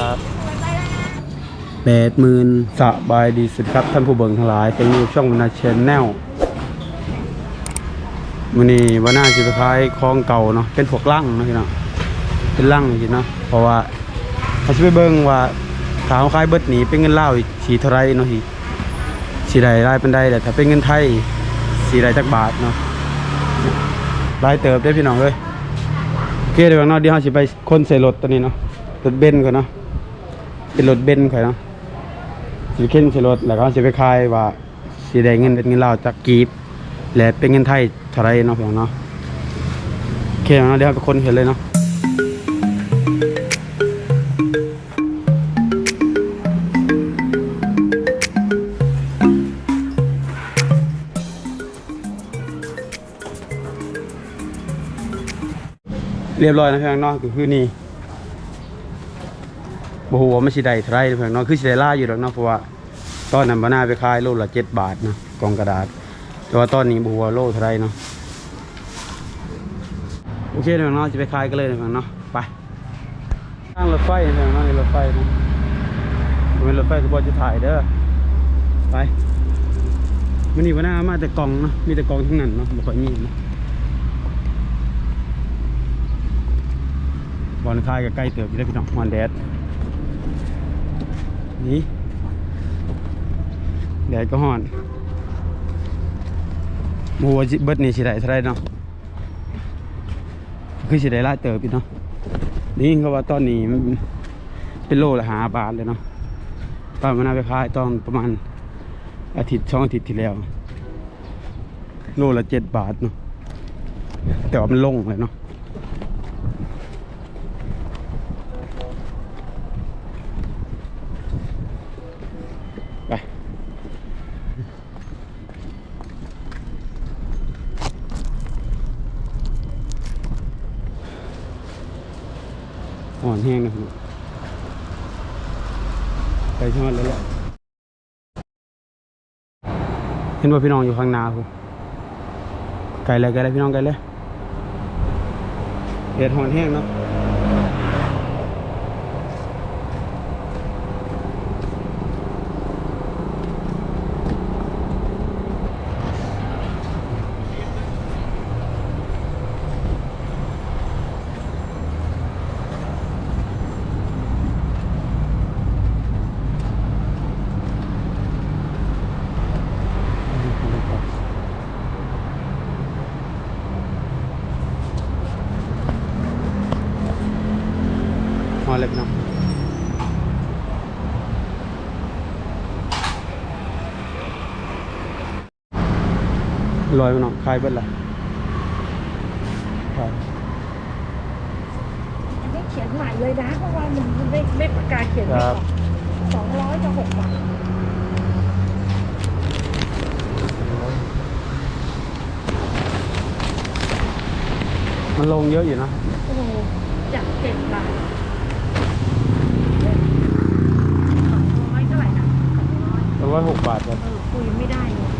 ครับแปดหมื่นสบายดีสุดครับท่านผู้เบิ่งทั้งหลายเป็นอยู่ช่องวนาเชนแนลวันนี้วันหน้าจะไปขายของเก่าเนาะเป็นพวกลั่งเนาะพี่น้องเป็นลั่งจริงเนาะเพราะว่าเขาจะไปเบิ่งว่าถาเขาขายเบิดหนีเป็นเงินลาอีกสีเท่าไรเนาะทีสีใดรายเป็นใดแต่ถ้าเป็นเงินไทยสีใดจักบาทเนาะรายเติบได้พี่น้องเลยโอเคเดี๋ยวเนาะเดี๋ยวเราจะไปคนใส่รถตัวนี้เนาะรถเบนก่อนเนาะ เป็นรถเบนซ์ข่อยเนาะสิเข็นใส่รถแล้วก็เราจะไปขายว่าสีใดเงินเป็นเงินลาวจากกีบและเป็นเงินไทยเท่าไรเนาะพี่น้องเนาะโอเคเนาะเดี๋ยวไปคนเห็นเลยเนาะเรียบร้อยนะเพียงเนอกก็คือนี่ บ่ฮู้ว่ามันสิได้เท่าไรเพียงเนอกคือสิได้ล่าอยู่ดอกเนาะเพราะว่าตอนนั้นบ่น่าไปขายโลละ7บาทเนาะกล่องกระดาษ แต่ว่าตอนนี้บ่ฮู้ว่าโลเท่าไรเนาะโอเคเพียงเนาะจะไปขายกันเลยเพียงเนาะไปทางรถไฟเพียงเนาะนี่รถไฟนะเป็นรถไฟคือบ่จะถ่ายเด้อไปมื้อนี้บ่น่ามาแต่กล่องเนาะมีแต่กล่องทั้งนั้นเนาะบ่ค่อยมีเนาะบอลคายกับใกล้เติบอยู่ได้วพี่น้องฮอนแดด นี่แดดก็ฮอนหมูว่าสิเบิดนี่สิได้เท่าไรเนาะคือสิได้หลาเติบพี่เนาะนี่เขาว่าตอนนี้มันเป็นโลละหาบาทเลยเนาะป้ามันเอาไปขายตอนประมาณอาทิตย์ช่องอาทิตย์ที่แล้ว โลละเจ็ดบาทเนาะแต่ว่ามันลงเลยเนาะ อ่อนแห้งนะครับไปทอดแล้วแหละเห็นว่าพี่น้องอยู่ข้างหน้าคุณไกลเลยไกลเลยพี่น้องไกลเลยเห็ดหอนแห้งเนาะ พอเลยพี่น้อง ลอยพี่น้องคลายเบิดละครับไม่เขียนใหม่เลยนะเพราะว่ามันไม่ไม่ประกาศเขียนไม่ออกสองร้อยจะหกบาทมันลงเยอะอยู่นะ โอ้โหจากเจ็ดบาทสองร้อยเท่าไหร่นะสองร้อยแต่ว่าหกบาทครับ เออคุยไม่ได้เลย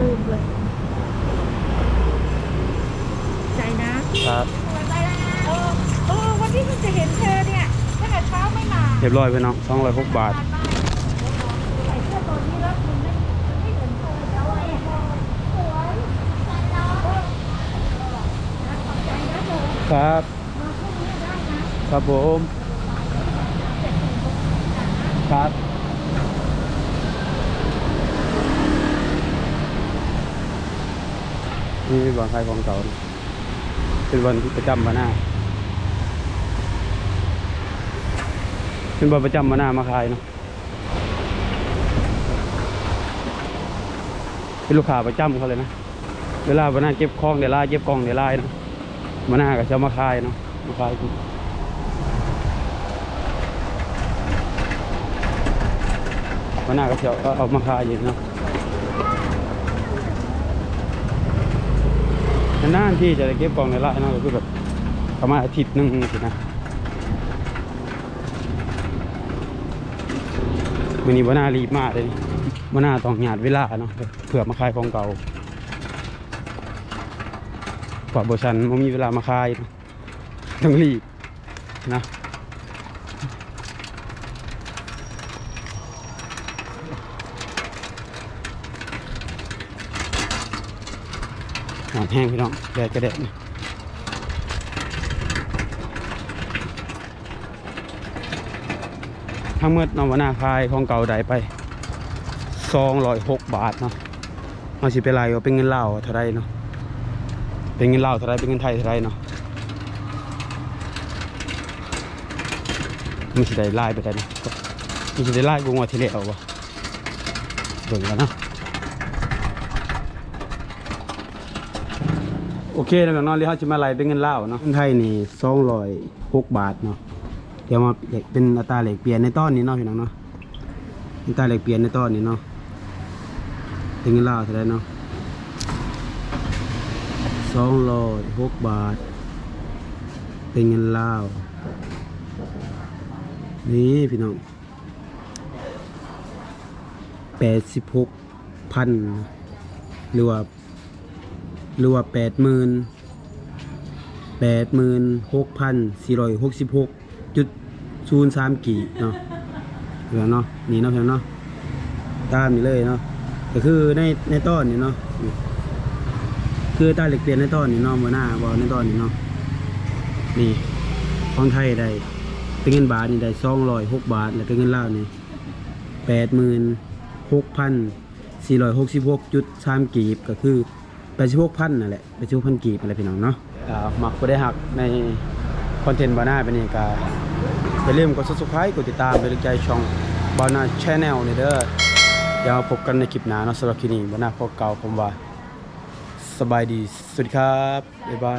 ลืมเลย ใจนะครับ เออเออวันที่มันจะเห็นเธอเนี่ยตั้งแต่เช้าไม่มา เรียบร้อยพี่น้องสองร้อยหกบาทครับ ครับผมครับนี่วันขายของเก่าเป็นวันประจำวันหน้า เป็นวันประจำวันหน้ามาขายเนาะเป็นลูกค้าประจำเขาเลยนะเวลาวันหน้าเก็บของเดี๋ยวล่เก็บกองเดี๋ยวล่เนะวันหน้าก็จะมาขายเนาะมาขายกินวันหน้าก็จะเอาเอามาขายอยู่เนาะนานที่จะได้เก็บกองเดี๋ยวไล่นะก็คือแบบประมาณอาทิตย์หนึงสินะ วันนี้ว่น่ารีบมากเลยว่น่าต้องหยาดเวลาเนาะเผื่อมาคายของเก่ากว่าบชันมันมีเวลามาคายต้องรีบนะแห้งพี่น้องแดดกระเด็น ทั้งหมดเนอวนาคายของเก่าใดไปซองร้อยหกบาทเนาะเอาสิไปไล่ว่าเป็นเงินเลาเท่าไรเนาะเป็นเงินเลาเท่าไรเป็นเงินไทยเท่าไรเนาะมันสิได้ไล่ไปได้นะมันสิได้ไล่กงว่าทีเละเอาวะเบิ่งแล้วเนาะโอเคแล้วเนาะเรียกเขาจะมาไล่เป็นเงินเลาเนาะเงินไทยนี่สองร้อยหกบาทเนาะ เดี๋ยวมาเป็นอัตราแลกเปลี่ยนในตอนนี้เนาะพี่น้องเนาะอัตราแลกเปลี่ยนในตอนนี้เนาะเป็นเงินลาเท่าไหรเนาะสองร้อยหกบาท เป็นเงินลาวนี่พี่น้องแปดสิบหกพันหรือว่าหรือว่าแปดหมื่นแปดหมื่นหกพันสี่ร้อยหกสิบหก จุดศูนย์สามกี่เนาะเพื่อนเนาะนี่เนาะเพื่อนเนาะตามนี่เลยเนาะก็คือในในต้นนี่เนาะคือตาเหล็กเปลี่ยนในต้นนี่เนาะมือหน้าบอในต้นนี่เนาะนี่ของไทยได้เป็นเงินบาทนี่ได้สองร้อยหกบาท แล้วเป็นเงินลาวนี่แปดหมื่นหกพันสี่ร้อยหกสิบหกจุดสามกีบก็คือแปดสิบหกพันนั่นแหละแปดสิบหกพันกีบอะไรพี่น้องเนาะหมักก็ได้หักใน คอนเทนต์บานาเป็นยังกอย่าลืมกด subscribe กดติดตามเป็นกำลังใจช่องบานาชแนลนี่เด้อเดี๋ยวพบกันในคลิปหน้าเนาะสำหรับคลิปนี้บานาพอเก่าผมว่าสบายดี สวัสดีครับ บ๊ายบา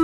ย